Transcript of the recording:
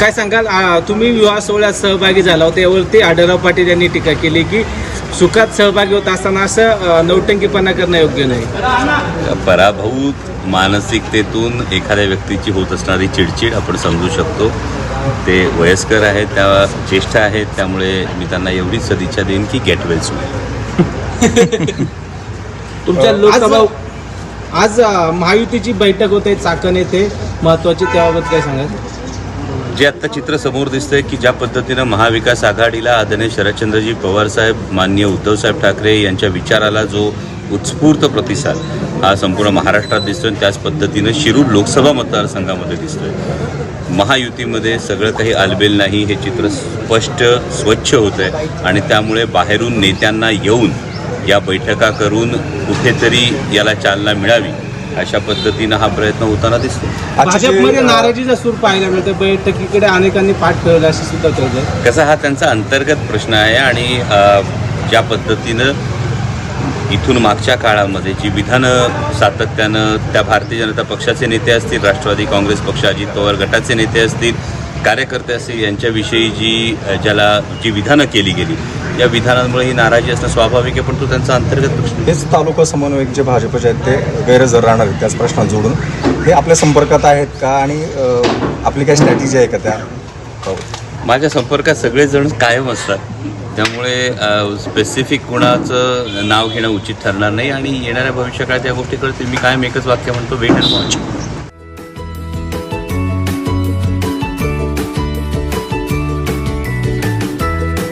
काय सांगाल? आ, तुम्ही विवाह सोहळ्यात सहभागी झाला होता. यावरती आढळराव पाटील यांनी टीका केली की सुखात सहभागी होत असताना असं नौटंकीपणा करणं योग्य नाही. पराभूत मानसिकतेतून एखाद्या व्यक्तीची होत असणारी चिडचिड आपण समजू शकतो. ते वयस्कर आहेत त्या ज्येष्ठ आहेत त्यामुळे मी त्यांना एवढीच सदिच्छा देईन की गेट वेल तुमच्या लोकसभा आज महायुतीची बैठक होते चाकण येथे. महत्वाची त्याबाबत काय सांगाल? जे आत्ता चित्र समोर दिसतंय की ज्या पद्धतीनं महाविकास आघाडीला आदरणीय शरदचंद्रजी पवारसाहेब माननीय उद्धवसाहेब ठाकरे यांच्या विचाराला जो उत्स्फूर्त प्रतिसाद हा संपूर्ण महाराष्ट्रात दिसतोय आणि त्याच पद्धतीनं शिरूर लोकसभा मतदारसंघामध्ये दिसतोय. महायुतीमध्ये सगळं काही आलबेल नाही हे चित्र स्पष्ट स्वच्छ होतं आहे आणि त्यामुळे बाहेरून नेत्यांना येऊन या बैठका करून कुठेतरी याला चालना मिळावी. अशा पद्धतीनं हा प्रयत्न होताना दिसतो. भाजपमध्ये नाराजीचा सूर पाहायला मिळतो बैठकीकडे अनेकांनी पाठ ठेवलं असे सुद्धा कळतं कसा हा त्यांचा अंतर्गत प्रश्न आहे आणि ज्या पद्धतीनं इथून मागच्या काळामध्ये जी विधानं सातत्यानं त्या भारतीय जनता पक्षाचे नेते असतील राष्ट्रवादी काँग्रेस पक्ष अजित पवार गटाचे नेते असतील कार्यकर्ते असतील यांच्याविषयी जी ज्याला जी विधानं केली गेली या विधानांमुळे ही नाराजी असणं स्वाभाविक आहे पण तो त्यांचा अंतर्गत प्रश्न. हेच तालुका समन्वयक जे भाजपचे आहेत ते गैरहजर राहणार आहेत त्याच प्रश्नात जोडून. हे आपल्या संपर्कात आहेत का? आणि अ, आपली काही स्ट्रॅटेजी आहे का त्या? माझ्या संपर्कात सगळेजण कायम असतात. त्यामुळे स्पेसिफिक कुणाचं नाव घेणं उचित ठरणार नाही. आणि येणाऱ्या भविष्यकाळात या गोष्टी करतील. मी कायम एकच वाक्य म्हणतो वेट अँड वॉच.